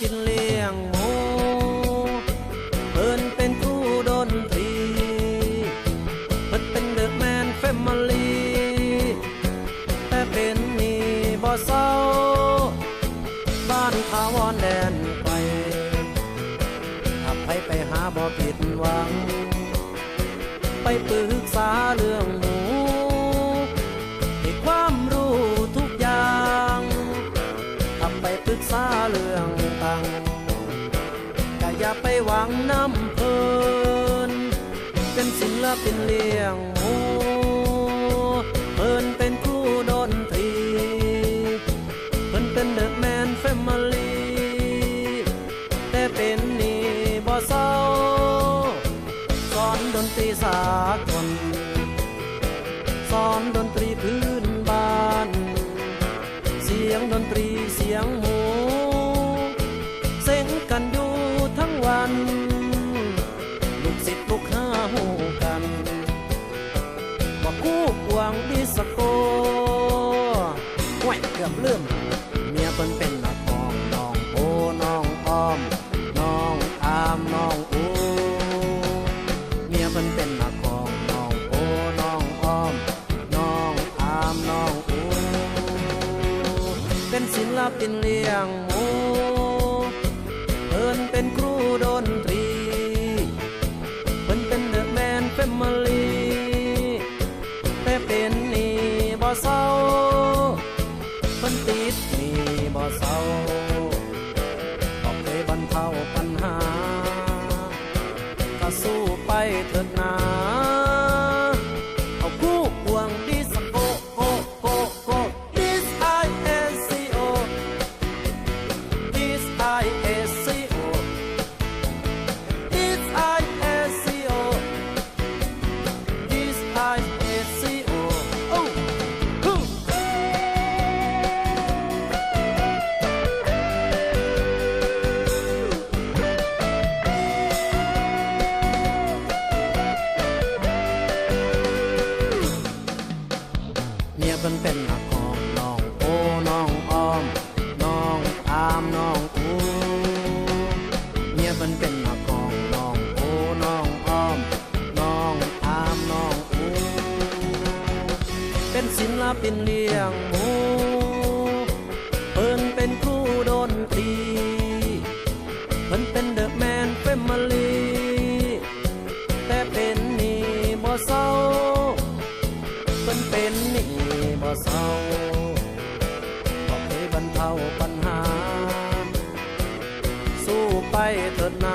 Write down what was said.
ปินเลี้ยงหมูเพิ่นเป็นครูดนตรีเพิ่นเป็นเดอะแมนแฟมิลี่แต่เป็นนี่บ่เศร้า บ้านทาวอนแดนไปถ้าไปไปหาบ่ผิดหวัง ไปปรึกษาเรื่องหมูให้ความรู้ทุกอย่างทำไปปรึกษาเรื่อง หวังน้ำเพลินเป็นศิลปินเลี้ยงหมูเพิ่นเป็นครูดนตรีเพิ่นเป็นเดอะแมนแฟมิลี่แต่เป็นนี่บ่เศร้าสอนดนตรีสากลสอนดนตรีพื้นบ้าน เสียงดนตรีเสียงหมู ยเกือบลืมเมียเพิ่นเป็นนักองน้องโอน้องอ้อม น้องอามน้องอูเมียเพิ่นเป็นนักองน้องโอน้องอ้อม น้องอามน้องอูเป็นศิลปินเลี้ยงหมูเพิ่นเป็นครูดน พิ่นติดนี่บ่เศร้าก็เคยบรรเทาปัญหาก็สู้ไปเถิดนา เป็นเลี้ยงหมูเพิ่นเป็นครูดนตรีเพิ่นเป็นเดอะแมนแฟมิลีแต่เป็นนี่บ่เศร้าเพิ่นเป็นนี่บ่เศร้าก็เคยบรรเทาปัญหา สู้ไปเถิดน